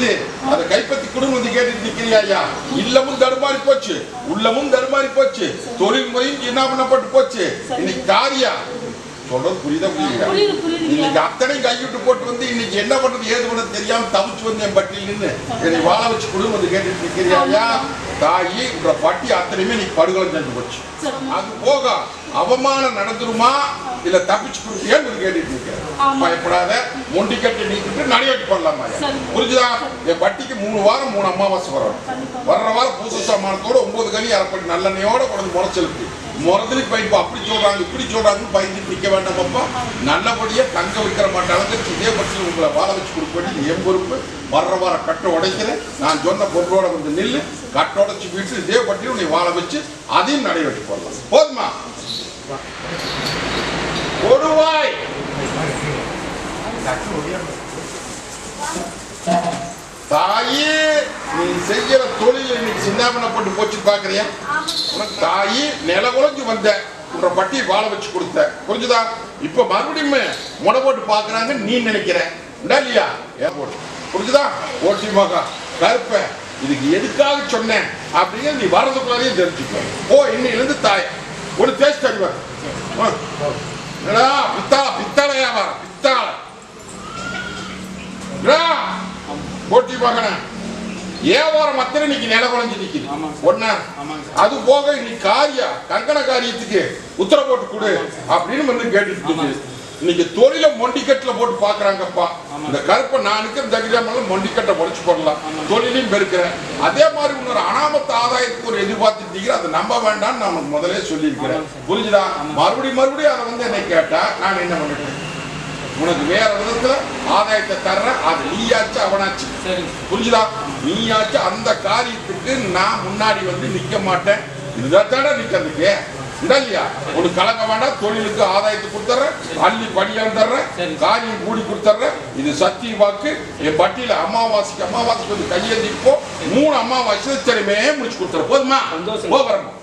போய் நிக்குது அதை கைப்பத்தி குடும்பம் வந்து கேட்டுட்டு நிக்கிறியா ஐயா. இல்லமும் தடுமாறி போச்சு. உள்ளமும் தடுமாறி போச்சு. தொழில் முறையும் என்ன பண்ணப்பட்டு போச்சு? இன்னைக்கு காரியா? சொல்றது புரியுதா புரியுதா. இன்னைக்கு அத்தனையும் கைவிட்டு போட்டு வந்து இன்னைக்கு என்ன பண்றது ஏது பண்றது தெரியாம தவிச்சு வந்து என் பட்டியல் நின்று என்னை வாழ வச்சு குடும்பம் வந்து கேட்டுட்டு நிக்கிறியா ஐயா. தாயி உன்ற பட்டி அத்தனையுமே நீ படுகொலை செஞ்சு போச்சு. அது போக அவமானம் நடந்துருமா இல்ல தப்பிச்சு கொடுத்தியான்னு கேட்டுட்டு நிக்கிறேன் ஆமா. பயப்படாத. மொண்டி கட்டி நீக்கிட்டு நடிவட்டி பண்ணலாமா. புரிஞ்சுதா? என் பட்டிக்கு மூணு வாரம் மூணு அமாவாசை வரும். வர்ற வாரம் பூச சாமானத்தோட ஒன்பது கனி அரைப்படி நல்லெண்ணெயோட கொண்டு முளைச்செலுத்து முறதுலி பைப்பு அப்படி சொல்றாங்க இப்படி சொல்றாங்கன்னு பயந்துட்டு நிக்க வேண்டாம் அப்பா. நல்லபடியா தங்க வைக்கிற மாட்டாங்க இதே பட்சத்தில் உங்களை வாழ வச்சு கொடுக்க என் பொறுப்பு. வர்ற வார கட்டை உடைக்கிறேன். நான் சொன்ன பொருளோட வந்து நில்லு. கட்டை உடைச்சு வீட்டு இதே பட்டியல் உன்னை வாழ வச்சு அதையும் நடைவெட்டி போடலாம். போதுமா? கொடுவாய் தாயி நீ செய்யற தொழில் இன்னைக்கு சின்னாபனப்பட்டு போச்சு பாக்குறியா உனக்கு தாயி நில குறைஞ்சு வந்த. உன்ற பட்டி வாழ வச்சு கொடுத்த. புரிஞ்சுதா? இப்ப மறுபடியும் முடை போட்டு பாக்குறாங்க நீ நினைக்கிற. இல்லையா? புரிஞ்சுதா? ஓட்டி மகா கருப்ப இதுக்கு எதுக்காக சொன்னேன் அப்படின்னு நீ வரதுக்குள்ளாரையும் தெரிஞ்சுக்கோ. ஓ இன்னையிலிருந்து தாய். ஒரு டேஸ்ட் தருவார் என்னடா பித்தாள பித்தாள வியாபாரம் பித்தாள. போட்டி மகன வியாபாரம் அத்தனை இன்னைக்கு நில குறைஞ்சு நிக்குது சார். அது போக இன்னைக்கு காரியா கங்கண காரியத்துக்கு உத்தரவு போட்டு கொடு அப்படின்னு வந்து கேட்டுட்டு. இன்னைக்கு தொழில மொண்டிக்கட்டுல போட்டு பாக்குறாங்கப்பா. இந்த கருப்பை நான் இருக்கிற தகிராமல மொண்டிக்கட்டை உடைச்சு போடலாம். தொழிலையும் பெருக்கிறேன் அதே மாதிரி இன்னொரு அனாமத்த ஆதாயத்துக்கு ஒரு எதிர்பார்த்துட்டீங்க அதை நம்ப வேண்டாம்னு நான் முதலே சொல்லியிருக்கிறேன். புரிஞ்சுதா. மறுபடியும் மறுபடியும் அதை வந்து என்னை கேட்டா நான் என்ன பண்ணிட்டேன் உனக்கு வேற விதத்துல ஆதாயத்தை தர்றேன். அது நீயாச்சு அவனாச்சு. புரிஞ்சுதா? நீயாச்சும் அந்த காரியத்துக்கு நான் முன்னாடி வந்து நிக்க மாட்டேன். இதுதான் தானே நிக்கிறதுக்கு இல்லையா? ஒரு கலங்க வேண்டாம். தொழிலுக்கு ஆதாயத்தை கொடுத்துறேன் அள்ளி படியான் தர்றேன். காரியம் கூடி கொடுத்துறேன் இது சத்திய வாக்கு. என் பட்டியல அமாவாசைக்கு அமாவாசைக்கு வந்து கையெழுதி இப்போ மூணு அமாவாசை திறமையே முடிச்சு கொடுத்துறேன் போதுமா? சந்தோஷம். போ வரணும்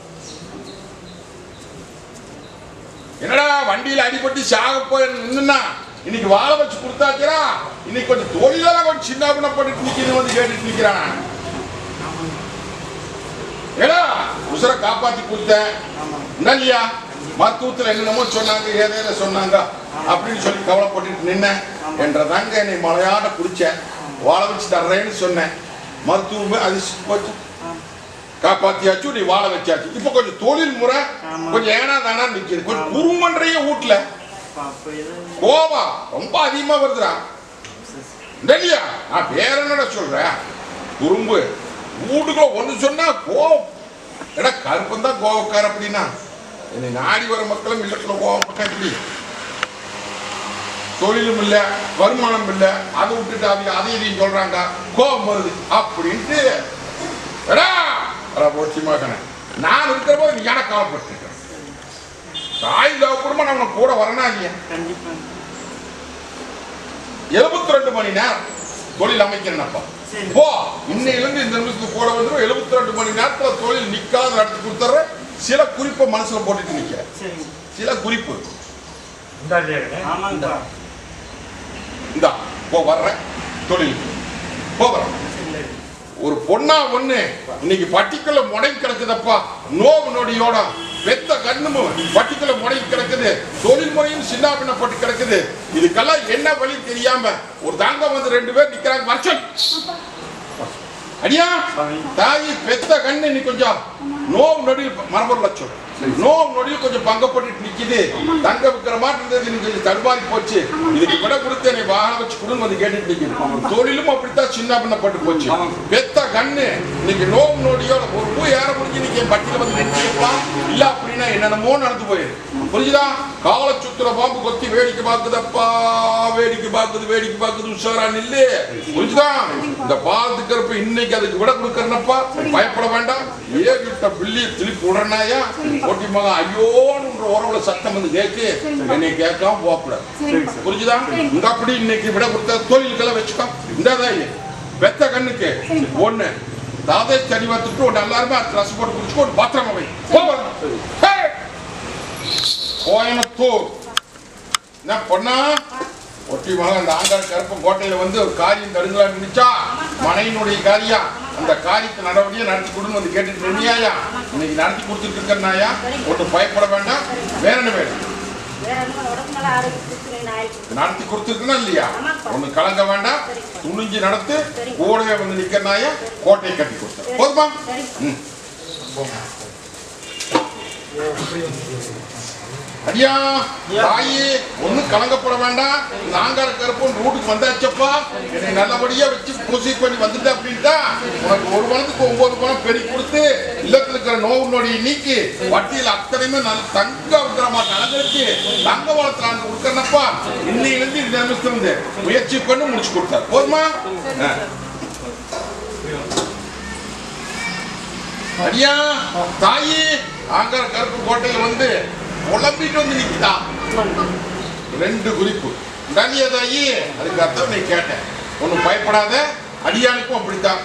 என்னடா வண்டியில அடிபட்டு சாக போய் நின்னுனா இன்னைக்கு வாழ வச்சு கொடுத்தாச்சுரா இன்னைக்கு கொஞ்சம் தொழிலெல்லாம் கொஞ்சம் சின்ன பண்ண பண்ணிட்டு நிக்கிறது வந்து கேட்டுட்டு நிக்கிறான் ஏடா உசுரை காப்பாத்தி கொடுத்தேன். இல்லையா? மருத்துவத்துல என்னென்னமோ சொன்னாங்க ஏதேதோ சொன்னாங்க. அப்படின்னு சொல்லி கவலைப்பட்டுட்டு நின்னேன். என்றதாங்க என்னை மலையாட பிடிச்சேன் வாழ வச்சு தர்றேன்னு சொன்னேன். மருத்துவமே அது போச்சு. காப்பாத்தியாச்சு நீ வாழ வச்சாச்சு. இப்ப கொஞ்சம் தொழில் முறை கொஞ்சம் ஏனா தானா நிக்குது. கொஞ்சம் குறுமன்றைய வீட்டுல கோபம். ரொம்ப அதிகமா வருதுடா. இல்லையா நான் வேற என்னடா சொல்றேன்? குறும்பு. வீட்டுக்குள்ள ஒண்ணு சொன்னா கோபம். எடா கருப்பம் தான் கோபக்கார அப்படின்னா. என்னை நாடி வர மக்களும் இல்லத்துல கோபப்பட்டேன் இப்படி தொழிலும் இல்ல வருமானம் இல்ல. அதை விட்டுட்டு அவங்க அதை இதையும் சொல்றாங்க. கோபம் வருது அப்படின்ட்டு. எடா போச்சு மகனே. நான் இருக்கிற போது நீ எனக்கு கவலைப்பட்டு தாய் குடும்பம் நம்ம கூட இல்லையா? கண்டிப்பா. எழுபத்தி ரெண்டு மணி நேரம் தொழில் அமைக்கிறேன்ப்பா சரி. போ. இன்னையிலிருந்து இந்த நிமிஷத்துக்கு போட வந்துடும் எழுபத்தி ரெண்டு மணி நேரத்துல தொழில் நிக்காத நடத்தி கொடுத்துட்றேன் சில குறிப்பை மனசுல போட்டுட்டு நிக்கிறேன் சில குறிப்பு. இந்தா போ வர்றேன். தொழில். போ வர்றேன். ஒரு பொண்ணா ஒண்ணு இன்னைக்கு பட்டிக்குள்ள முடை கிடக்குதப்பா. நோவு நொடியோட. பெத்த கண்ணுமும் பட்டிக்குள்ள முடை கிடக்குது. தொழில் முறையும் சின்னாபின்னப்பட்டு கிடக்குது. இதுக்கெல்லாம் என்ன வழி தெரியாம ஒரு தாங்க வந்து ரெண்டு பேர் நிக்கிறாங்க. வருஷம் அடியா? தாயி பெத்த கண்ணு நீ கொஞ்சம் நோவு நொடியில் மரபொரு லட்சம் நோவு நொடியில் கொஞ்சம் பங்கப்பட்டு நிக்குது. தங்க விக்கிற மாதிரி இருந்தது இன்னைக்கு கொஞ்சம் தடுமாறி போச்சு. இதுக்கு விட கொடுத்து என்னை வாகனம் வச்சு கொடுன்னு வந்து கேட்டுட்டு நிக்குது. தொழிலும் அப்படித்தான் சின்ன பின்னப்பட்டு போச்சு. பெத்த கண்ணு இன்னைக்கு நோவு நொடியோட ஒரு பூ ஏற முடிஞ்சு இன்னைக்கு என் பட்டியல வந்து நின்றுப்பான் இல்ல அப்படின்னா என்னென்னமோ நடந்து போயிரு. புரிஞ்சுதா? கால சுத்துற பாம்பு கொத்தி வேடிக்கை பார்க்குதப்பா வேடிக்கை பார்க்குது வேடிக்கை பார்க்குது உஷாரா நில்லு. புரிஞ்சுதா? இந்த பாத்துக்கிறப்ப இன்னைக்கு அதுக்கு விட கொடுக்கறனப்பா. பயப்பட வேண்டாம். ஏகிட்ட பில்லி திருப்பி உடனாயா ஓட்டி மகன் ஐயோன்ற உறவுல சத்தம் வந்து கேக்கு. என்னை கேட்காம போகக்கூடாது. புரிஞ்சுதா? இங்க அப்படி இன்னைக்கு விட கொடுத்த தொழிலுக்கெல்லாம் வச்சுக்கோ இந்தாதான் பெத்த கண்ணுக்கு. ஒண்ணு தாதே தடி பார்த்துட்டு ஒன்று எல்லாருமே ட்ரெஸ் போட்டு குடிச்சு ஒரு பத்திரமா வை! கோயம்புத்தூர். என்ன பொண்ணா? ஒட்டி மகன் அந்த ஆங்கார கருப்பு கோட்டையில வந்து ஒரு காரியம் தடுங்களான்னு நினைச்சா? மனையினுடைய காரியம் அந்த காரியத்தை நடவடிக்கையை நடத்தி கொடுன்னு வந்து கேட்டுட்டு இருந்தியாயா இன்னைக்கு நடத்தி கொடுத்துட்டு இருக்கனாயா ஒன்றும் பயப்பட வேண்டாம். வேற என்ன வேணும்? நடத்தி கொடுத்துருக்கனா இல்லையா? ஒண்ணு கலங்க வேண்டாம். துணிஞ்சு நடத்து கூடவே வந்து நிக்கிறனாயா கோட்டையை கட்டி கொடுத்த. போதுமா? ம். ஐயா தாயி ஒன்னும் கலங்கப்பட வேண்டாம். நாங்கார கருப்பம் ரூட்டுக்கு வந்தாச்சப்பா. என்னை நல்லபடியா வச்சு பூசி பண்ணி வந்துட்ட அப்படின்ட்டா உனக்கு ஒரு பணத்துக்கு ஒன்பது பணம் பெருகி கொடுத்து இல்லத்துல இருக்கிற நோவு நொடியை நீக்கி வட்டியில் அத்தனையுமே நல்ல தங்க விக்கிரமா நடந்துருச்சு தங்க வளர்த்துறாங்க கொடுக்கறனப்பா. இன்னையிலிருந்து இந்த நிமிஷத்துல முயற்சி பண்ணி முடிச்சு கொடுத்தாரு போதுமா? ஐயா தாயி ஆங்கார கருப்பு கோட்டையில் வந்து புலம்பிட்டு வந்து நிக்குதா ரெண்டு குறிப்பு. தனியா தாயி அதுக்கு அர்த்தம் நீ கேட்டேன். ஒன்றும் பயப்படாத அடியானுக்கும் அப்படித்தான்.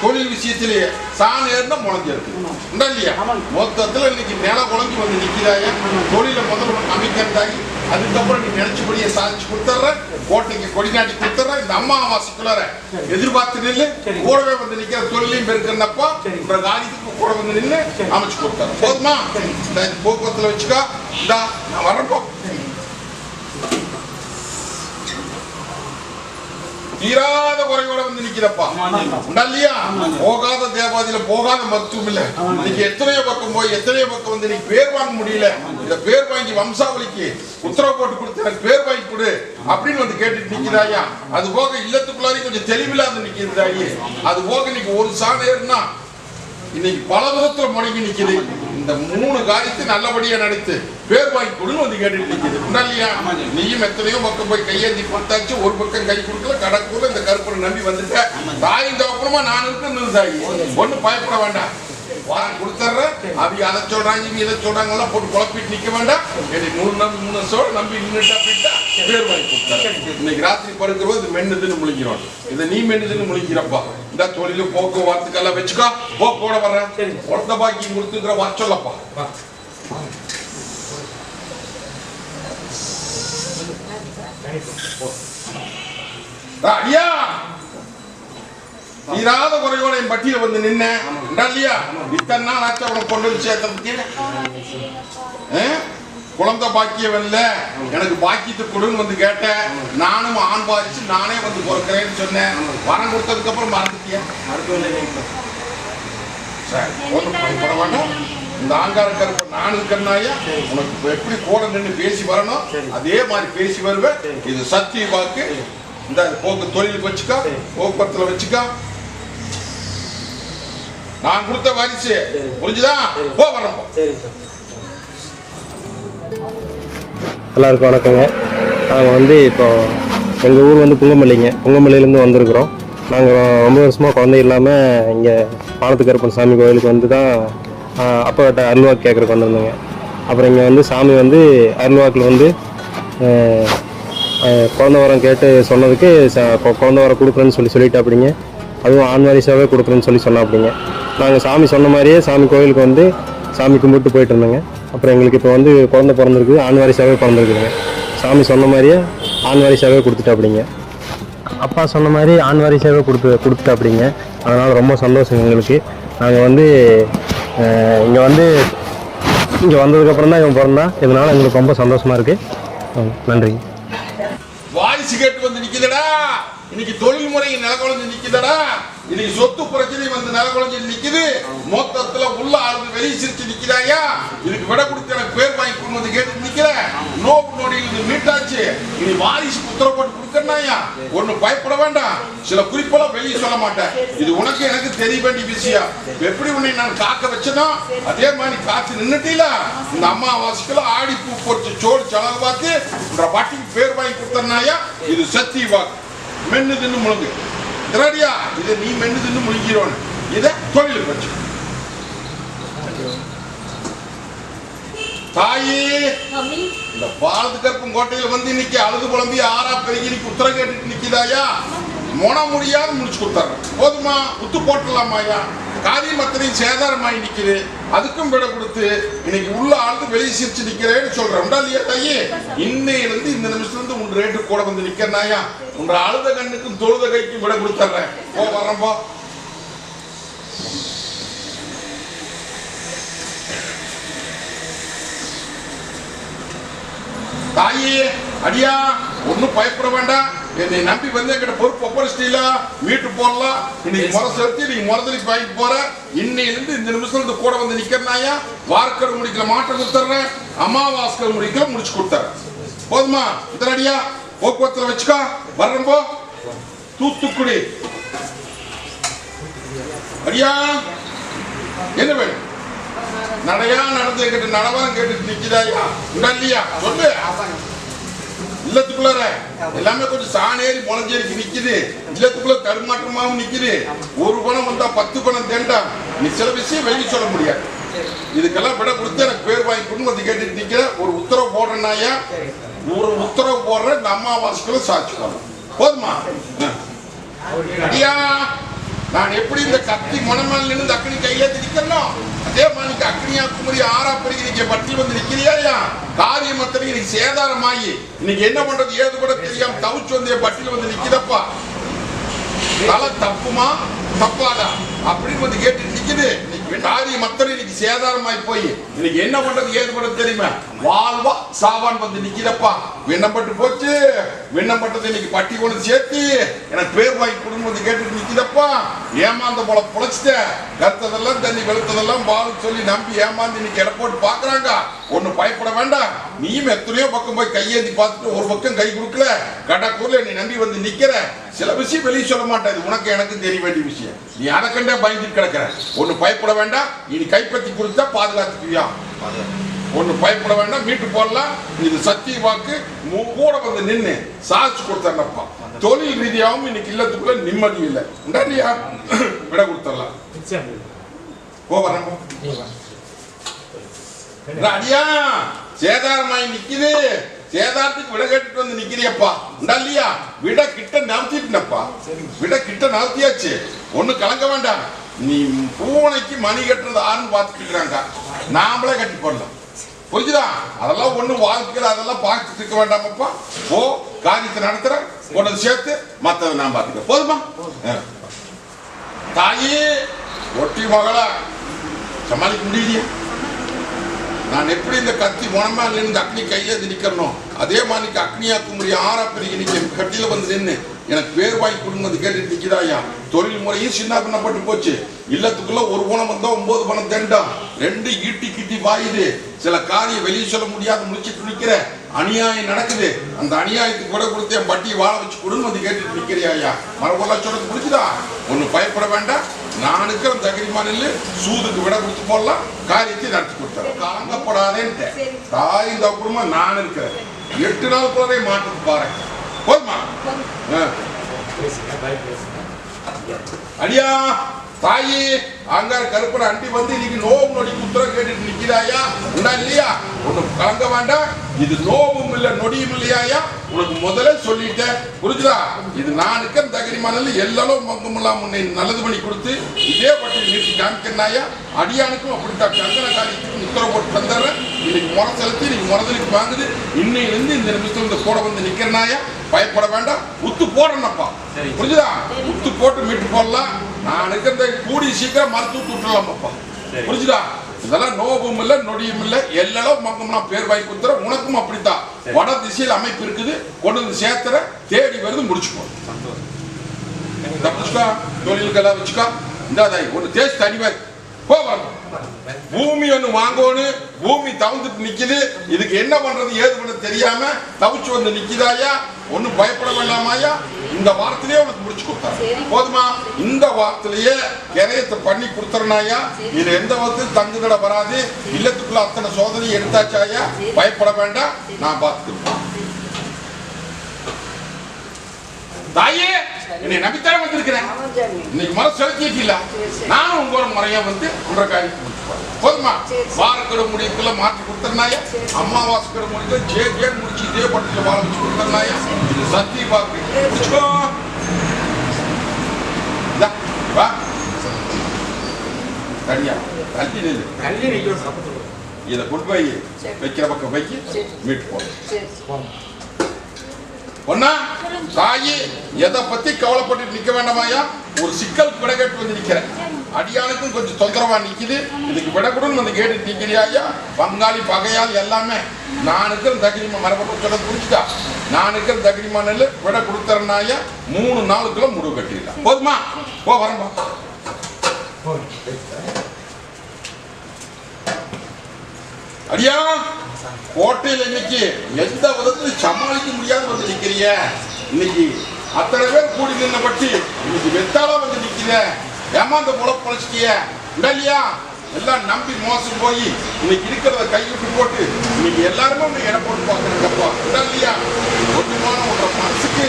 தொழில் விஷயத்திலே சாண் ஏறினா முளைஞ்சு இருக்கு. உண்டா இல்லையா? மொத்தத்துல இன்னைக்கு நில குழஞ்சி வந்து நிக்கிறாயா. தொழில முதல்ல அமைக்கிறதாகி அதுக்கப்புறம் நீ நினைச்சபடியே சாதிச்சு கொடுத்துட்ற கோட்டைக்கு கொடி நாட்டி கொடுத்துட்ற இந்த அம்மா அமாவாசைக்குள்ளார எதிர்பார்த்து நில்லு. கூடவே வந்து நிக்கிற தொழிலையும் பெருக்கிறப்போ காரியத்துக்கு கூட வந்து நின்று அமைச்சு கொடுத்தாரு போதுமா போக்குவரத்துல வச்சுக்கோ இந்தா நான் வரப்போ தீராத குறையோட வந்து நிக்கிறப்பா இல்லையா போகாத தேவாதியில போகாத மருத்துவம் இல்ல இன்னைக்கு எத்தனையோ பக்கம் போய் எத்தனையோ பக்கம் வந்து நீ பேர் வாங்க முடியல இந்த பேர் வாங்கி வம்சாவளிக்கு உத்தரவு போட்டு கொடுத்து எனக்கு பேர் வாங்கி கொடு அப்படின்னு வந்து கேட்டுட்டு நிக்கிறாயா அது போக இல்லத்துக்குள்ளாரையும் கொஞ்சம் தெளிவில்லாத நிக்கிறாயி அது போக இன்னைக்கு ஒரு சாணேர்னா இன்னைக்கு பல விதத்துல முடங்கி நிக்குது. இந்த மூணு காரியத்தை நல்லபடியா நடத்து பேர் வாங்கி கொடுன்னு வந்து கேட்டுட்டு நிக்குது. இல்லையா? நீயும் எத்தனையோ பக்கம் போய் கையேந்தி கொடுத்தாச்சு ஒரு பக்கம் கை கொடுக்கல கடற்கூட இந்த கருப்பனை நம்பி வந்துட்ட. தாயும் தகப்பனமா? நான் இருக்கேன்னு தாயி. ஒண்ணும் பயப்பட வேண்டாம். வாங்க கொடுத்துட்றேன் அவங்க அதை சொல்றாங்க இவங்க இதை சொல்றாங்க எல்லாம் போட்டு குழப்பிட்டு நிக்க வேண்டாம். என்னை மூணு நம்பி மூணு வருஷம் நம்பி நின்றுட்டா அப்படின்ட்டா பேர் வாங்கி கொடுத்தாரு இன்னைக்கு ராத்திரி படுக்கிற போது மென்னுதுன்னு முழிக்கிறோம். இதை நீ மென்னுதுன்னு முழிக்கிறப்பா. இந்த தொழிலும் போக்குவரத்துக்கெல்லாம் வச்சுக்கோ. போ கூட வர்றேன். உடந்த பாக்கி கொடுத்துக்கிற வர சொல்லப்பா. ஐயா தீராத குறையோட என் பட்டியல வந்து நின்னேன் இல்லையா? இத்தனை நாள் ஆச்சு அவனை கொண்டு வந்து சேர்த்ததுக்கு குழந்தை பாக்கியம் இல்ல. எனக்கு பாக்கியத்தை கொடுன்னு வந்து கேட்டேன் நானும் ஆண் பாதிச்சு நானே வந்து பிறக்கிறேன்னு சொன்னேன். வரம் கொடுத்ததுக்கு அப்புறம் மறந்துட்டியா? பயப்பட வேண்டாம். இந்த ஆங்கார கருப்பை நான் இருக்கனாயா உனக்கு எப்படி கூட நின்று பேசி வரணும்? அதே மாதிரி பேசி வருவேன். இது சத்திய வாக்கு. இந்த போக்கு தொழிலுக்கு வச்சுக்கா போக்குவரத்துல வச்சுக்கா. நான் கொடுத்த வாரிசு. புரிஞ்சுதா? போ வரேன் போ. எல்லாருக்கும் வணக்கங்க. நாங்கள் வந்து இப்போ எங்கள் ஊர் வந்து புங்கமல்லிங்க. புங்கமல்லியிலேருந்து வந்திருக்கிறோம். நாங்கள் ரொம்ப வருஷமாக குழந்தை இல்லாமல் இங்கே பாலத்து கருப்பன் சாமி கோயிலுக்கு வந்து தான் அப்பாட்ட அருள்வாக்கு கேட்குறக்கு வந்திருந்தோங்க. அப்புறம் இங்கே வந்து சாமி வந்து அருள்வாக்கில் வந்து குழந்தை வரம் கேட்டு சொன்னதுக்கு குழந்தை வரம் கொடுக்குறேன்னு சொல்லி சொல்லிட்டு அப்படிங்க அதுவும் ஆண் வாரிசாவே கொடுக்குறேன்னு சொல்லி சொன்னா அப்படிங்க நாங்கள் சாமி சொன்ன மாதிரியே சாமி கோயிலுக்கு வந்து சாமி கும்பிட்டு போயிட்டு இருந்தோங்க. அப்புறம் எங்களுக்கு இப்போ வந்து குழந்த பிறந்திருக்கு ஆண் வாரிசாவே பிறந்திருக்குதுங்க. சாமி சொன்ன மாதிரியே ஆண் வாரிசாவே கொடுத்துட்டு அப்படிங்க அப்பா சொன்ன மாதிரி ஆண் வாரிசாவே கொடுத்து கொடுத்துட்டு அப்படிங்க அதனால் ரொம்ப சந்தோஷம் எங்களுக்கு. நாங்கள் வந்து இங்கே வந்து இங்கே வந்ததுக்கப்புறம் தான் இவன் பிறந்தான் இதனால் எங்களுக்கு ரொம்ப சந்தோஷமாக இருக்குது நன்றி. வாரிசு கேட்டு வந்து நிக்குதடா. இன்னைக்கு தொழில் முறை நிலக்குழந்து நிக்குதடா. இன்னைக்கு சொத்து பிரச்சனை வந்து நிலக்குழஞ்சு நிக்குது. மொத்தத்துல உள்ள ஆளுங்க வெளியே சிரிச்சு நிக்கிறாயா? இதுக்கு விட கொடுத்து எனக்கு பேர் வாங்கி கொண்டு வந்து கேட்டு நிக்கிற. நோக்கு நோடி இது மீட்டாச்சு. இனி வாரிசு உத்தரவு போட்டு கொடுக்கறாயா ஒண்ணு பயப்பட வேண்டாம். சில குறிப்பெல்லாம் வெளியே சொல்ல மாட்டேன். இது உனக்கு எனக்கு தெரிய வேண்டிய விஷயம். எப்படி உன்னை நான் காக்க வச்சனோ அதே மாதிரி காத்து நின்னுட்டீல? இந்த அம்மாவாசைக்குள்ள ஆடி பூ போட்டு சோடு செலவு பார்த்து இந்த பாட்டிக்கு பேர் வாங்கி கொடுத்தனாயா இது சத்தி வாக்கு. மென்னு தின்னு முழுங்கு. திரடியா இதை நீ மென்னு தின்னு முழுங்கிறோன்னு இதை தொழிலுக்கு வச்சு. தாயே இந்த பாலத்து கருப்பும் கோட்டையில வந்து இன்னைக்கு அழுது புலம்பி ஆறா பெருகி உத்தரம் கேட்டுட்டு நிக்குதாயா? மொன முடியாது முடிச்சு கொடுத்தாரு. போதுமா குத்து போட்டுடலாமாயா காரியம் அத்தனையும் சேதாரமாயி நிக்குது. அதுக்கும் விட கொடுத்து இன்னைக்கு உள்ள ஆழ்ந்து வெளியே சிரிச்சு நிக்கிறேன்னு சொல்றேன். உண்டா இல்லையா தாயே? இன்னையில இருந்து இந்த நிமிஷத்துல இருந்து உன் ரேட்டு கூட வந்து நிக்கிறனாயா உன் அழுத கண்ணுக்கும் தொழுத கைக்கும் விட கொடுத்துட்றேன். போ வரேன் தாயே அடியா ஒன்றும் பயப்பட வேண்டாம். என்னை நம்பி வந்து எங்கிட்ட பொறுப்பு ஒப்படைச்சிட்டீங்களா? வீட்டு போடலாம். இன்னைக்கு முறை செலுத்தி நீ முறதலி பாய்க்கு போற. இன்னையிலிருந்து இந்த நிமிஷம் இருந்து கூட வந்து நிக்கிறனாயா வார்க்கர் முடிக்கல மாற்றம் கொடுத்துறேன். அமாவாஸ்கர் முடிக்கல முடிச்சு கொடுத்துறேன். போதுமா? இத்தனை அடியா? போக்குவரத்துல வச்சுக்கோ. வர்றப்போ தூத்துக்குடி. அடியா? என்ன வேணும்? நடையா நடந்து கேட்டு நடவாரம் கேட்டு நிக்கிறாயா உடல்லையா? சொல்லு. இல்லத்துக்குள்ளார. எல்லாமே கொஞ்சம் சாணேறி முளைஞ்சேரிக்கு நிக்குது. இல்லத்துக்குள்ள தடுமாற்றமாவும் நிக்குது. ஒரு பணம் வந்தா பத்து பணம் தேண்டா. நீ சில விஷயம் வெளியே சொல்ல முடியாது. இதுக்கெல்லாம் விட கொடுத்து எனக்கு பேர் வாங்கி கொண்டு வந்து கேட்டுட்டு நிக்கிற ஒரு உத்தரவு போடுறேன்னாயா ஒரு உத்தரவு போடுற இந்த அம்மாவாசைக்குள்ள சாட்சி போடுறேன் போதுமா? நான் எப்படி இந்த கத்தி மணமேல் அக்கனி கையில கையேத்தி நிக்கிறனோ அதே மாதிரி அக்னியா குமரி ஆறா பெருகி நீங்க பட்டி வந்து நிக்கிறியா காரியம் அத்தனை இன்னைக்கு ஆகி இன்னைக்கு என்ன பண்றது ஏது கூட தெரியாம தவிச்சு வந்து என் வந்து நிக்கிறப்பா தலை தப்புமா? தப்பாதா? அப்படின்னு வந்து கேட்டு நிக்குது. காரியம் அத்தனை இன்னைக்கு சேதாரமாய் போய். இன்னைக்கு என்ன பண்றது ஏது பண்றது தெரியுமா? வாழ்வா சாவான் வந்து நிக்கிறப்பா. விண்ணப்பட்டு போச்சு. விண்ணப்பட்டது இன்னைக்கு பட்டி கொண்டு சேர்த்து எனக்கு பேர் வாங்கி கொடுன்னு வந்து கேட்டுட்டு நிக்கிறப்பா. ஏமாந்த போல புழைச்சிட்ட. கருத்ததெல்லாம் தண்ணி வெளுத்ததெல்லாம் பால் சொல்லி நம்பி ஏமாந்து இன்னைக்கு இட போட்டு பாக்குறாங்க ஒண்ணு பயப்பட வேண்டாம். நீயும் எத்தனையோ பக்கம் போய் கையேந்தி பார்த்துட்டு ஒரு பக்கம் கை கொடுக்கல. கடக்கூர்ல நீ நம்பி வந்து நிக்கிற. சில விஷயம் வெளியே சொல்ல மாட்டேன். இது உனக்கு எனக்கு தெரிய வேண்டிய விஷயம். நீ அதை கண்டே பயந்துட்டு கிடக்குற. ஒண்ணு பயப்பட வேண்டாம் இனி கைப்பற்றி கொடுத்தா பாதுகாத்துக்குவியா ஒண்ணு பயப்பட வேண்டாம் மீட்டு போடலாம் இது சத்திய வாக்கு கூட வந்து நின்னு சாட்சி கொடுத்தப்பா தொழில் ரீதியாகவும் இன்னைக்கு இல்லத்துக்குள்ள நிம்மதி இல்லை. உண்டா இல்லையா? விட கொடுத்துடலாம். போ வரேன் போ. அடியா சேதாரமாய் நிக்குது. சேதாரத்துக்கு விட கேட்டுட்டு வந்து நிக்கிறியப்பா இல்லையா? விட கிட்ட நவுத்திட்டுனப்பா விட கிட்ட நவுத்தியாச்சு ஒண்ணு கலங்க வேண்டாம். நீ பூனைக்கு மணி கட்டுறது ஆறுன்னு பார்த்துட்டு நாமளே கட்டி போடலாம். புரிஞ்சுதா? அதெல்லாம் ஒண்ணு வாழ்க்கையில் அதெல்லாம் பார்த்துட்டு இருக்க வேண்டாமப்பா. போ காரியத்தை நடத்துற உன்னது சேர்த்து மற்றதை நான் பார்த்துக்க போதுமா? தாயே ஒட்டி மகளா சமாளிக்க முடியலையா. நான் எப்படி இந்த கத்தி முனமா நின்று அக்னி கையேந்து நிற்கணும் அதே மாதிரி அக்னியா குமரி ஆறா பெருகி நிக்க கட்டில வந்து நின்று. எனக்கு பேர் வாங்கி கொடுங்க வந்து கேட்டுட்டு நிக்கிறாயா தொழில் முறையும் சின்ன பண்ணப்பட்டு போச்சு. இல்லத்துக்குள்ள ஒரு பணம் வந்தா ஒன்பது பணம் தெண்டம் ரெண்டு ஈட்டி கிட்டி பாயுது சில காரியம் வெளியே சொல்ல முடியாத முடிச்சிட்டு நிக்கிற. அநியாயம் நடக்குது. அந்த அநியாயத்துக்கு கூட கொடுத்து என் பட்டியை வாழ வச்சு கொடுன்னு வந்து கேட்டுட்டு நிக்கிறியா மரபொல்லாம் சொல்றது புரிஞ்சுதா? ஒண்ணு பயப்பட வேண்டாம். நான் இருக்கிற தகிரிமா நெல்லு சூதுக்கு விட கொடுத்து போடலாம். காரியத்தை நடத்தி கொடுத்தாரு கலங்கப்படாதேன்ட்டு தாய் இந்த அப்புறமா நான் இருக்கிறேன். எட்டு நாள் குள்ளே மாற்றத்து பாரு போதுமா ஆ. அடியா தாயி அங்கார கருப்பனை அண்டி வந்து இன்னைக்கு நோவு நொடி குத்துற கேட்டுட்டு நிக்கிறாயா உண்டா இல்லையா? ஒண்ணு கலங்க வேண்டாம். இது நோவும் இல்ல நொடியும் இல்லையாயா? உனக்கு முதல்ல சொல்லிட்டேன். புரிஞ்சுதா? இது நான் இருக்கிற தகரிமானல எல்லாரும் மங்கமெல்லாம் உன்னை நல்லது பண்ணி கொடுத்து இதே பட்டி நிறுத்தி காமிக்கிறனாயா அடியானுக்கும் அப்படித்தான். கங்கன காரியத்துக்கும் உத்தரவு போட்டு தந்துடுறேன். இன்னைக்கு முறை செலுத்தி இன்னைக்கு முறதலுக்கு வாங்குது. இன்னையிலிருந்து இந்த நிமிஷத்துல இந்த கூட வந்து நிக்கிறனாயா பயப்பட வேண்டாம். உத்து போடணும்ப்பா புரிஞ்சுதா? உத்து போட்டு மீட்டு போடலாம். நான் இருக்கிறத கூடி சீக்கிரம் மருத்துவ விட்டுலாமப்பா புரிஞ்சுதா? இதெல்லாம் நோவும் இல்ல நொடியும் இல்ல. எல்லாம் மங்கம்னா பேர் வாங்கி கொடுத்துற உனக்கும் அப்படித்தான். வட திசையில் அமைப்பு இருக்குது. கொண்டு வந்து சேர்த்துற தேடி வருது முடிச்சுக்கோ. புச்சுக்கா தொழிலுக்கெல்லாம் வச்சுக்கா. இந்த ஒன்று தேய்ச்சி தனிவே போ வரணும் பூமி ஒண்ணு வாங்கணும் பூமி தவந்துட்டு நிக்குது. இதுக்கு என்ன பண்றது ஏது பண்ண தெரியாம தவிச்சு வந்து நிக்குதாயா ஒண்ணும் பயப்பட வேண்டாமாயா இந்த வாரத்திலேயே உனக்கு முடிச்சு கொடுத்தாரு போதுமா? இந்த வாரத்திலேயே கிரயத்தை பண்ணி கொடுத்துறனாயா இது எந்த விதத்தில் தங்குதட வராது. இல்லத்துக்குள்ள அத்தனை சோதனை எடுத்தாச்சாயா பயப்பட வேண்டாம். நான் பார்த்துக்கிறேன். தாயே! என்னை நம்பித்தானே வந்திருக்கிறேன். இன்னைக்கு மர செலுத்திட்டு நானும் உங்களோட முறையா வந்து உன்ற காரியம் போதுமா? வாரக்கடை முடிவுக்குள்ள மாற்றி கொடுத்துருந்தாயா அம்மாவாசை முடிக்க ஜே ஜே முடிச்சு இதே பட்டியல வாழ வச்சு கொடுத்துருந்தாயா இது சத்திய வாக்கு முடிச்சுக்கோ வா. தனியா. தள்ளி நில்லு. கல்வி நிற்கணும் இதை கொண்டு போய். வைக்கிற பக்கம் வைக்கி. மீட்டு சரி ஒன்னா தாயி எதை பத்தி கவலைப்பட்டு நிக்க வேண்டாமாயா ஒரு சிக்கல் விடகட்டு வந்து நிக்கிறேன். அடியானுக்கும் கொஞ்சம் தொந்தரவா நிக்குது. இதுக்கு விடக்கூடன்னு வந்து கேட்டு நிக்கிறியா பங்காளி பகையால் எல்லாமே. நான் இருக்கிற தகிரிமா மரபு சொல்ல புரிச்சுட்டா நான் இருக்கிற தகிரிமா நெல் விட கொடுத்துறனாயா மூணு நாளுக்குள்ள முடிவு கட்டிடலாம். போதுமா? போ வரமா அடியா? கோட்டையில் இன்னைக்கு எந்த விதத்தில் சமாளிக்க முடியாத வந்து நிற்கிறீங்க இன்னைக்கு அத்தனை பேர் கூடி நின்ன பற்றி இன்னைக்கு வெத்தாலாம் வந்து நிக்கிற ஏமாந்த முளை பொழைச்சிட்டிய? இல்லையா? எல்லாம் நம்பி மோசம் போய் இன்னைக்கு இருக்கிறத கைவிட்டு போட்டு இன்னைக்கு எல்லாருமே உன்னை இடம் போட்டு பார்க்கறப்பா இல்லையா? ஒன்றுமான உன்ற மனசுக்கு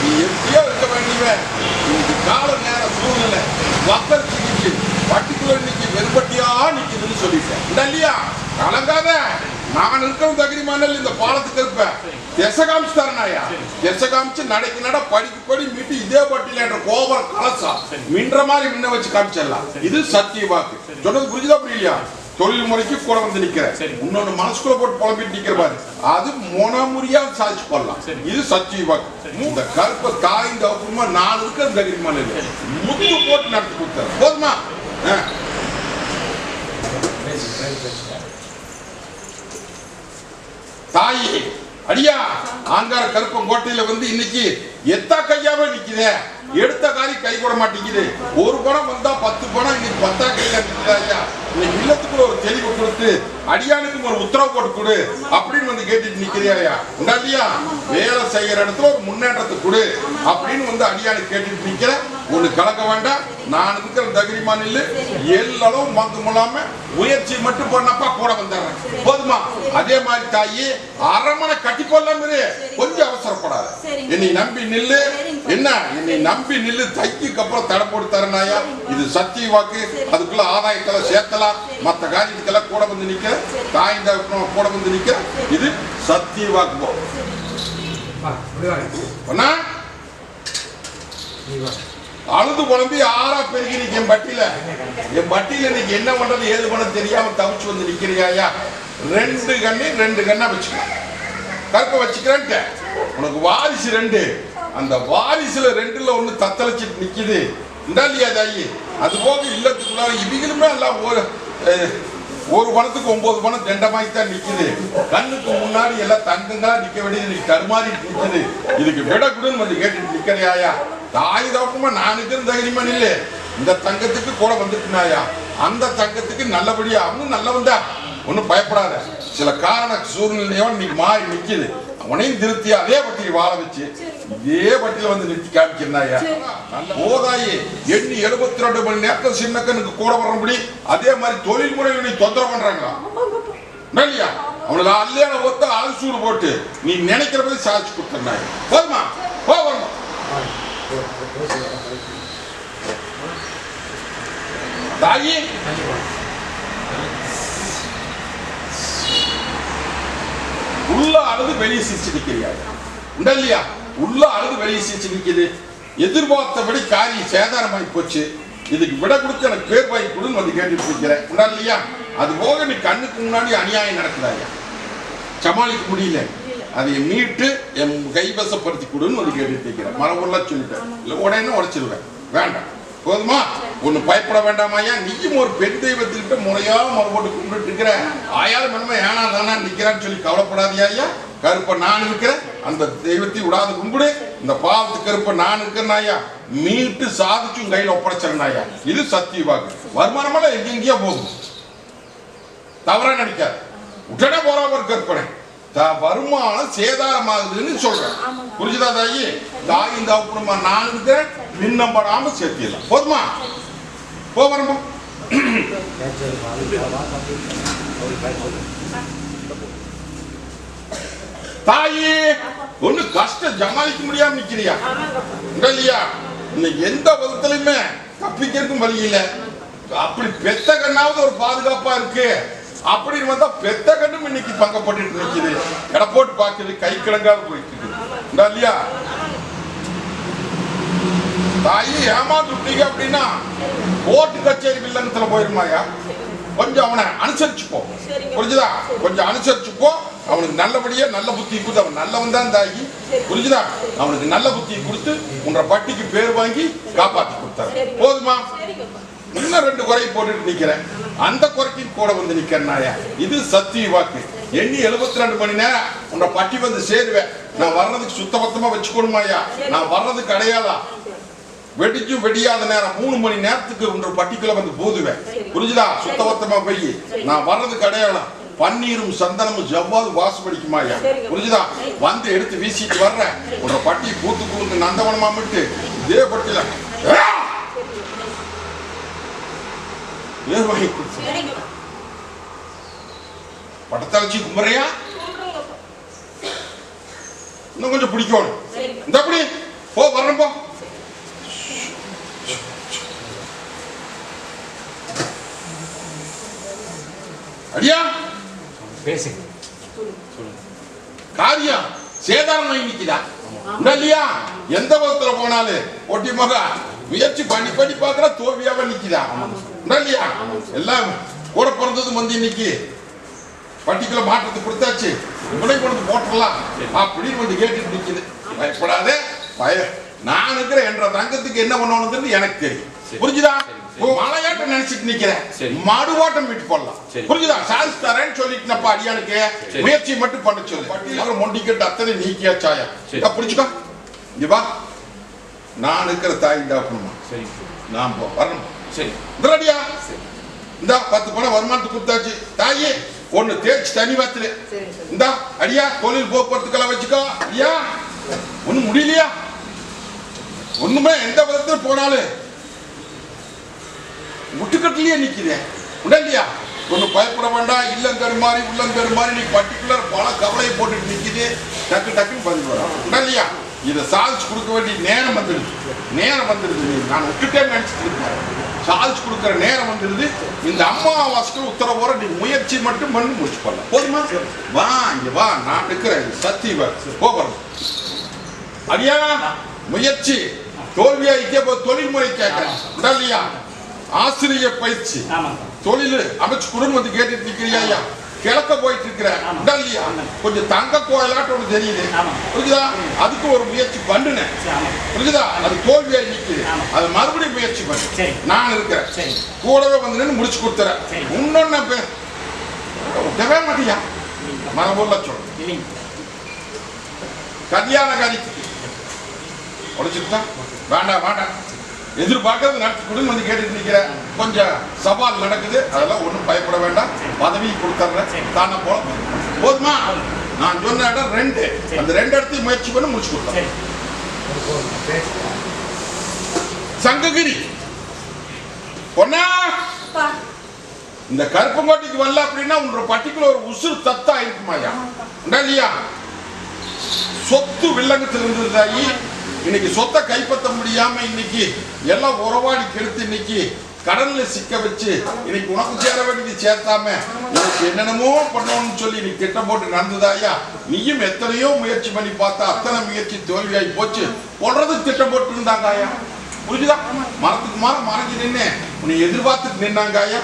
நீ எப்படியோ இருக்க வேண்டியவன் இன்னைக்கு கால நேர சூழ்நிலை மக்கள் சிகிச்சை பர்டிகுலர் இன்னைக்கு வெறுபட்டியா நிக்குதுன்னு சொல்லிட்டேன். இல்லையா? கலங்காத. நான் இருக்கிற தகுதி மணல் இந்த பாலத்துக்கு இருப்பேன் எச காமிச்சு தரனாயா திசை காமிச்சு நடைக்கு நட படிக்கு படி மீட்டு இதே பட்டியல என்ற கோபுர கலசா மின்ற மாதிரி முன்ன வச்சு காமிச்சிடலாம். இது சத்திய வாக்கு. சொன்னது புரிஞ்சுதா புரியலையா? தொழில் முறைக்கு கூட வந்து நிக்கிற. இன்னொன்னு மனசுக்குள்ள போட்டு புலம்பிட்டு நிக்கிற பாரு. அது மொனமுறியா சாதிச்சு போடலாம். இது சத்திய வாக்கு. இந்த கருப்பை தாய்ந்த அப்புறமா நான் இருக்கிற தகுதி மணல் முத்து போட்டு நடத்தி கொடுத்தாரு போதுமா? ஆ. தாயி அடியா ஆங்கார கருப்பம் கோட்டையில வந்து இன்னைக்கு எத்தா கையாவே நிக்குதே? எடுத்த காரி கை கூட மாட்டேங்குது. ஒரு பணம் வந்தா பத்து பணம் இன்னைக்கு பத்தா கையில நிக்குதா ஐயா இன்னைக்கு இல்லத்துக்குள்ள ஒரு தெளிவு கொடுத்து அடியானுக்கும் ஒரு உத்தரவு போட்டு கொடு அப்படின்னு வந்து கேட்டுட்டு நிக்கிறியா ஐயா உண்டா இல்லையா? வேலை செய்யற இடத்துல ஒரு முன்னேற்றத்தை கொடு அப்படின்னு வந்து அடியானுக்கு கேட்டுட்டு நிக்கிற. ஒண்ணு கலக்க வேண்டாம். நான் இருக்கிற தகிரிமா நில்லு. எல்லளவும் மங்கும் இல்லாம முயற்சி மட்டும் பண்ணப்பா கூட வந்துடுறேன். போதுமா? அதே மாதிரி தாயி அரமனை கட்டி கொள்ளாம கொஞ்சம் அவசரப்படாத. என்னை நம்பி நில்லு. என்ன? என்னை நம்பி நில்லு தைக்குக்கு அப்புறம் தடை போட்டு தரனாயா இது சத்திய வாக்கு. அதுக்குள்ள ஆதாயத்தெல்லாம் சேர்த்தலாம். மத்த காரியத்துக்கெல்லாம் கூட வந்து நிக்க. தாய் கூட வந்து நிக்க. இது சத்திய வாக்கு அழுது குழம்பி ஆறா பெருகி நிக்க என் பட்டியில. என் பட்டியில இன்னைக்கு என்ன பண்றது ஏது பண்ண தெரியாம தவிச்சு வந்து நிக்கிறியாயா? ரெண்டு கண்ணு ரெண்டு கண்ணா வச்சுக்க. கற்க வச்சுக்கிறேன்ட்ட உனக்கு வாரிசு ரெண்டு. அந்த வாரிசுல ரெண்டுல ஒண்ணு தத்தளிச்சிட்டு நிக்குது. இந்தா இல்லையா தாயி. அது போக இல்லத்துக்குள்ளார இவங்களுமே எல்லாம் ஒரு ஒரு பணத்துக்கு ஒன்பது பணம் தண்டமாகி தான் நிக்குது. கண்ணுக்கு முன்னாடி எல்லாம் தங்கங்களா நிக்க வேண்டியது இன்னைக்கு தருமாறி நிக்குது. இதுக்கு விட கொடுன்னு வந்து கேட்டுட்டு நிக்கிறியாயா? தாய் தோட்டமா நானுக்கு தைரியமா நில்லு. இந்த தங்கத்துக்கு கூட வந்துட்டுனாயா? அந்த தங்கத்துக்கு நல்லபடியா அவனும் நல்லவன் தான் ஒன்றும் பயப்படாத. சில காரண சூழ்நிலையோ நீ மாறி நிக்குது. அவனையும் திருத்தி அதே பட்டியல் வாழ வச்சு இதே பட்டியல வந்து நிறுத்தி காமிக்கிறாயா போதாயி எண்ணி எழுபத்தி ரெண்டு மணி நேரத்தில் சின்னக்கனுக்கு கூட வரும்படி அதே மாதிரி தொழில் முறையில் நீ தொந்தரவு பண்றாங்களா? இல்லையா அவனுக்கு அல்லையான ஒத்த அலசூடு போட்டு நீ நினைக்கிற போய் சாதிச்சு கொடுத்துருந்தாய் போதுமா? போ வரணும் தாயி உள்ள அழுது வெளியே சிரிச்சு நிக்கிறியாய் உண்டா இல்லையா? உள்ள அழுது வெளியே சிரிச்சு நிக்குது. எதிர்பார்த்தபடி காரியம் சேதாரமாகி போச்சு. இதுக்கு விட கொடுத்து எனக்கு பேர் வாங்கி கொடுன்னு வந்து கேட்டுட்டு இருக்கிறேன். உண்டா இல்லையா? அது போக நீ கண்ணுக்கு முன்னாடி அநியாயம் நடக்குதாயா சமாளிக்க முடியல. அதை மீட்டு என் கைவசப்படுத்தி கொடுன்னு வந்து கேட்டுட்டு இருக்கிறேன். மரபுலாம் சொல்லிட்டேன். இல்லை உடனே உடைச்சிருவேன். வேண்டாம். போதுமா? ஒண்ணு பயப்பட வேண்டாமாயா நீயும் ஒரு பெண் தெய்வத்துக்கிட்ட முறையா மறுபோட்டு கும்பிட்டு இருக்கிற ஆயாலும் மனமே ஏனா தானா நிக்கிறான்னு சொல்லி கவலைப்படாதியா ஐயா? கருப்ப நான் இருக்கிறேன் அந்த தெய்வத்தை விடாத கும்பிடு. இந்த பாவத்து கருப்ப நான் இருக்கிறேன் ஐயா மீட்டு சாதிச்சும் கையில ஒப்படைச்சிருந்தா ஐயா. இது சத்திய வாக்கு. வருமானமெல்லாம் எங்கெங்கேயோ போகும். தவறா நடிக்காது. உடனே போறா ஒரு கற்பனை. வருமானம் சேதாரமாகுதுன்னு சொல்றேன். புரிஞ்சுதா தாயி? தாயின் நான் இருக்கிறேன் மின்னம் படாம சேர்த்திடலாம். போதுமா? போ வரமா தாயி ஒண்ணு கஷ்டம் ஜமாளிக்க முடியாம நிக்கிறியா? இல்லையா? இன்னைக்கு எந்த விதத்துலயுமே தப்பிக்கிறதுக்கும் வழி இல்ல. அப்படி பெத்த கண்ணாவது ஒரு பாதுகாப்பா இருக்கு. அப்படின்னு வந்தா பெத்த கண்ணும் இன்னைக்கு பங்கப்பட்டு நிக்குது எடை போட்டு பாக்குது கை கிழங்காத போயிட்டு இல்லையா? தாயி ஏமாந்துட்டீங்க அப்படின்னா கோர்ட்டு கச்சேரி வில்லங்கத்துல போயிருமாயா கொஞ்சம் அவனை அனுசரிச்சு போ சரிங்க. புரிஞ்சுதா? கொஞ்சம் அனுசரிச்சு போ அவனுக்கு நல்லபடியா நல்ல புத்தி கொடுத்து அவன் நல்லவன் தான் தாகி புரிஞ்சுதா? அவனுக்கு நல்ல புத்தி கொடுத்து உன்ற பட்டிக்கு பேர் வாங்கி காப்பாத்தி கொடுத்தாரு. போதுமா? இன்னும் ரெண்டு குறை போட்டுட்டு நிக்கிறேன். அந்த குறைக்கும் கூட வந்து நிக்கிறேன் இது சத்திய வாக்கு. எண்ணி 72 ரெண்டு மணி நேரம் உன்னை பட்டி வந்து சேருவேன். நான் வர்றதுக்கு சுத்தபத்தமா வச்சுக்கணுமாயா நான் வர்றதுக்கு அடையாளா வெடிக்கும் வெடியாத நேரம் மூணு மணி நேரத்துக்கு ஒன்று பட்டிக்குள்ள வந்து போதுவேன். புரிஞ்சுதா? சுத்தபத்தமா போய். நான் வர்றதுக்கு அடையாளம் பன்னீரும் சந்தனமும் ஜவ்வாது வாசப்படிக்குமாயா புரிஞ்சுதா? வந்து எடுத்து வீசிட்டு வர்றேன். உன்ற பட்டி பூத்து குழுந்து நந்தவனமா விட்டு இதே பட்டியில. சரிங்கப்பா பட்டத்தளச்சி கும்பறையா இன்னும் கொஞ்சம் பிடிக்கணும் இந்த அப்படி போ வரணும் போ. அடியா. பேசுங்க. காரியம் சேதாரம் உண்டா இல்லையா? எந்த விதத்துல போனாலும் ஒட்டி மகா முயற்சி பண்ணி பண்ணி பாக்குற தோல்வியாவ நிக்குதா? உண்டா இல்லையா எல்லாம் கூட பிறந்தது வந்து இன்னைக்கு பட்டிக்குள்ள மாற்றத்தை கொடுத்தாச்சு. முனை கொண்டு போட்டுடலாம். அப்படின்னு வந்து கேட்டுட்டு நிக்குது. பயப்படாதே. பய நான் இருக்கிற என்ற தங்கத்துக்கு என்ன பண்ணணுங்கிறது எனக்கு தெரியும். புரிஞ்சுதா? மலையாட்டம் நினைச்சிட்டு நிக்கிறேன். மாடுவாட்டம் விட்டு போடலாம். புரிஞ்சுதா? சாதிச்சு தரேன்னு சொல்லிட்டுனப்பா அடியானுக்கு சரி. முயற்சி மட்டும் பண்ண சொல்லு. பட்டியல மொண்டிக்கிட்டு அத்தனை நீக்கியாச்சாயா சரி. இதா புடிச்சுக்கோ இங்க வா. நான் இருக்கிற தாய் சரி. நான் வரணும். சரி. இந்தடியா சரி இந்தா பத்து பணம் வருமானத்துக்கு கொடுத்தாச்சு. தாயே ஒண்ணு தேய்ச்சி தண்ணி சரி இந்தா அடியா தொழில் போக்குவரத்துக்கெல்லாம் வச்சுக்கோ. ஐயா ஒண்ணும் முடியலையா? ஒண்ணுமே எந்த விதத்துல போனாலும். முட்டுக்கட்டிலேயே நிக்குதே உடல்லையா? ஒன்றும் பயப்பட வேண்டாம். இல்லம் தருமாறி உள்ளம் தருமாறி நீ பர்டிகுலர் பல கவலையை போட்டுட்டு நிக்குது. டக்கு டக்குன்னு பதில் வரும். உடல்லையா? இதை சாதிச்சு கொடுக்க வேண்டிய நேரம் வந்துடுது. நேரம் வந்துடுது. நான் விட்டுட்டேன்னு நினைச்சிட்டு இருக்கேன் சாதிச்சு கொடுக்குற நேரம் வந்துடுது. இந்த அம்மாவாசைக்கு உத்தரவோட நீ முயற்சி மட்டும் பண்ணி முடிச்சு பண்ணலாம். போதுமா? வா இங்க வா. நான் இருக்கிறேன் சத்திய போகிறோம் அடியா முயற்சி. தோல்வியா இங்கே போய் தொழில்முறை கேட்கிறேன். உடல்லையா? ஆசிரிய பயிற்சி. தொழில். அமைச்சு குடும்பம் வந்து கேட்டுட்டு நிக்கிறியா ஐயா? கிழக்க போயிட்டு இருக்கிற ஆமா. கொஞ்சம் தங்க கோயிலாட்டம் ஒன்று தெரியுது. புரியுதா அதுக்கு ஒரு முயற்சி பண்ணுனேன். புரியுதா அது தோல்வியா நிக்குது. ஆமா. அது மறுபடியும் முயற்சி பண்ணு. நான் இருக்கிறேன். கூடவே வந்து நின்னு முடிச்சு கொடுத்துறேன். இன்னொன்னு பேர் விடவே மாட்டியா? சொல்றேன் இல்லைங்க. கல்யாண காரியத்துக்கு உடைச்சுட்டா வேண்டாம் வேண்டாம். எதிர்பார்க்கறது நடத்தி கொடுங்க வந்து கேட்டுட்டு நிக்கிறேன் கொஞ்சம் சவால் நடக்குது. அதெல்லாம் ஒன்றும் பயப்பட வேண்டாம். பதவி கொடுத்துட்றேன். தானே போல போதுமா? நான் சொன்ன இடம் ரெண்டு. அந்த ரெண்டு இடத்தையும் முயற்சி பண்ணி முடிச்சு கொடுத்தேன் சங்ககிரி. பொண்ணா? இந்த கருப்பங்கோட்டைக்கு வரல அப்படின்னா உன்னோட பர்டிகுலர் ஒரு உசுறு தத்தா இருக்குமாயா இல்லையா? சொத்து வில்லங்கத்தில் இருந்ததாயி இன்னைக்கு சொத்தை கைப்பற்ற முடியாம இன்னைக்கு எல்லாம் உறவாடி கெடுத்து இன்னைக்கு கடல்ல சிக்க வச்சு இன்னைக்கு உனக்கு சேர வேண்டியது சேர்த்தாம உனக்கு என்னென்னமோ பண்ணணும்னு சொல்லி நீ திட்டம் போட்டு நடந்ததாயா நீயும் எத்தனையோ முயற்சி பண்ணி பார்த்தா அத்தனை முயற்சி தோல்வியாகி போச்சு. போடுறது திட்டம் போட்டு இருந்தாங்க ஆயா புரிஞ்சுதா? மரத்துக்கு மாற மறைஞ்சு நின்று உன்னை எதிர்பார்த்துட்டு நின்னாங்க ஆயா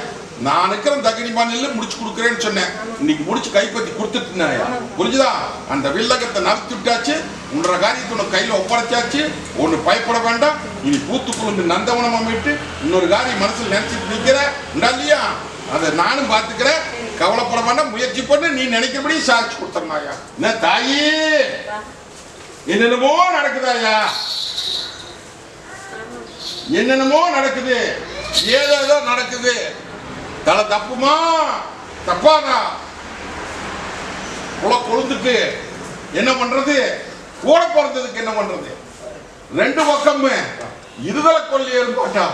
நான் இருக்கிற தகனி மாநில முடிச்சு கொடுக்குறேன்னு சொன்னேன். இன்னைக்கு முடிச்சு கைப்பற்றி கொடுத்துட்டுனாயா? புரிஞ்சுதா? அந்த வில்லகத்தை நடத்தி விட்டாச்சு உன்னோட காரியத்தை உனக்கு கையில் ஒப்படைச்சாச்சு ஒன்று பயப்பட வேண்டாம். இனி பூத்து குழுந்து நந்தவனம் அமைட்டு இன்னொரு காரியம் மனசுல நினைச்சிட்டு நிக்கிற உண்டா இல்லையா? அதை நானும் பார்த்துக்கிறேன். கவலைப்பட வேண்டாம் முயற்சி பண்ணு. நீ நினைக்கிறபடி சாதிச்சு கொடுத்துருந்தாயா என்ன தாயே? என்னென்னமோ நடக்குதாயா? என்னென்னமோ நடக்குது. ஏதோ நடக்குது. தலை தப்புமா? தப்பாதா குல கொழுந்துட்டு என்ன பண்றது? கூட பிறந்ததுக்கு என்ன பண்றது? ரெண்டு பக்கமே. இருதலை போட்டா? ஏற்பாட்டா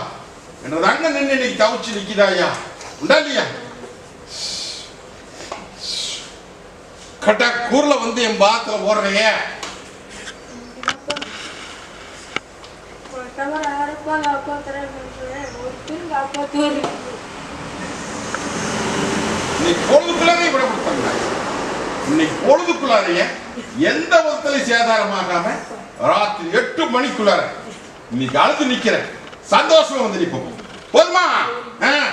என்றதாங்க நின்று இன்னைக்கு தவிச்சு நிக்குதாயா உண்டா இல்லையா? கட்டா கூர்ல வந்து என் பாத்துல ஓடுறையே ஒரு இன்னைக்கு பொழுதுக்குள்ளாரே விடப்படுத்தாங்க இன்னைக்கு பொழுதுக்குள்ளாரைய எந்த விதத்திலையும் சேதாரமாகாம ராத்திரி எட்டு மணிக்குள்ளார இன்னைக்கு அழுது நிக்கிறேன். சந்தோஷமா வந்து நிற்போம் போதுமா? ஆஹ்